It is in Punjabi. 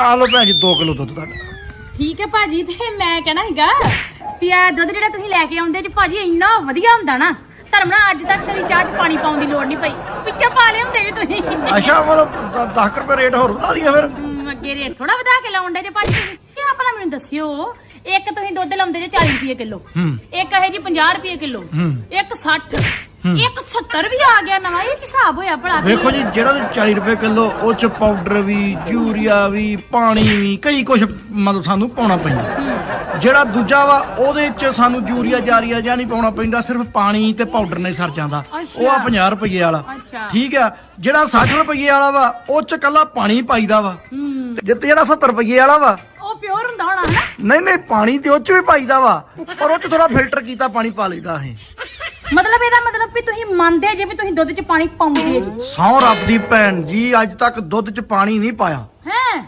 ਆ ਲਓ ਭੈਣ ਜੀ 2 ਕਿਲੋ ਦੁੱਧ ਤੁਹਾਡਾ। ਠੀਕ ਹੈ ਭਾਜੀ ਤੇ ਮੈਂ ਕਹਿਣਾ ਹੈਗਾ ਵੀ ਆ ਦੁੱਧ ਜਿਹੜਾ ਤੁਸੀਂ ਲੈ ਕੇ ਆਉਂਦੇ ਜੀ ਭਾਜੀ ਇੰਨਾ ਵਧੀਆ ਹੁੰਦਾ ਨਾ ਧਰਮਣਾ ਅੱਜ ਤੱਕ ਤੇਰੀ ਚਾਹ 'ਚ ਪਾਣੀ ਪਾਉਣ ਦੀ ਲੋੜ ਨਹੀਂ ਪਈ। ਪਿੱਛੇ ਪਾ ਲਿਆ ਹੁੰਦੇ ਜੀ ਤੁਸੀਂ। ਅੱਛਾ ਮਤਲਬ 10 ਰੁਪਏ ਰੇਟ ਹੋਰ ਵਧਾ ਦਈਏ ਫਿਰ? ਹਮ, ਅੱਗੇ ਰੇਟ ਥੋੜਾ ਵਧਾ ਕੇ ਲਾਉਂਦੇ ਜੇ ਭਾਜੀ ਤੁਸੀਂ। ਇਹ ਆਪਣਾ ਮੈਨੂੰ ਦੱਸਿਓ ਇੱਕ ਤੁਸੀਂ ਦੁੱਧ ਲਾਉਂਦੇ ਜੇ 40 ਰੁਪਏ ਕਿਲੋ। ਇੱਕ ਹੈ ਜੀ 50 ਰੁਪਏ ਕਿਲੋ। ਇੱਕ 60 ਇੱਕ 70 ਵੀ ਆ ਗਿਆ ਨਵਾਂ ਇਹ ਕੀ ਹਿਸਾਬ ਹੋਇਆ ਭਲਾ ਵੇਖੋ ਜੀ ਜਿਹੜਾ ਤੇ 40 ਰੁਪਏ ਕਿਲੋ ਉਹ ਚ ਪਾਊਡਰ ਵੀ ਯੂਰੀਆ ਵੀ ਪਾਣੀ ਵੀ ਕਈ ਕੁਝ ਮਤਲਬ ਸਾਨੂੰ ਪਾਉਣਾ ਪੈਂਦਾ। ਜਿਹੜਾ ਦੂਜਾ ਵਾ ਉਹਦੇ ਚ ਸਾਨੂੰ ਯੂਰੀਆ ਜਾਰੀਆ ਜਾਂ ਨਹੀਂ ਪਾਉਣਾ ਪੈਂਦਾ ਸਿਰਫ ਪਾਣੀ ਤੇ ਪਾਊਡਰ ਨਾਲ ਹੀ ਸਰ ਜਾਂਦਾ ਉਹ ਆ 50 ਰੁਪਏ ਵਾਲਾ। ਅੱਛਾ। ਠੀਕ ਆ ਜਿਹੜਾ 60 ਰੁਪਏ ਵਾਲਾ ਵਾ ਉਹ ਚ ਕੱਲਾ ਪਾਣੀ ਪਾਈਦਾ ਵਾ। ਹੂੰ। ਤੇ ਜਿੱਤੇ ਜਿਹੜਾ 70 ਰੁਪਏ ਵਾਲਾ ਵਾ ਉਹ ਪਿਓਰ ਹੁੰਦਾ ਹੋਣਾ ਹਨਾ? ਨਹੀਂ ਨਹੀਂ ਪਾਣੀ ਤੇ ਉਹ ਚ ਵੀ ਪਾਈਦਾ ਵਾ ਪਰ ਉਹ ਚ ਥੋੜਾ ਫਿਲਟਰ ਕੀਤਾ ਪਾਣੀ ਪਾ ਲਈਦਾ ਅਸੀਂ। ਮਤਲਬ ਇਹਦਾ ਮਤਲਬ ਵੀ ਤੁਸੀਂ ਮੰਨਦੇ ਜੇ ਵੀ ਤੁਸੀਂ ਦੁੱਧ 'ਚ ਪਾਣੀ ਪਾਉਂਦੇ ਜੇ। ਸੌ ਰੱਬ ਦੀ ਭੈਣ ਜੀ ਅੱਜ ਤੱਕ ਦੁੱਧ ਚ ਪਾਣੀ ਨਹੀਂ ਪਾਇਆ। ਹੈ?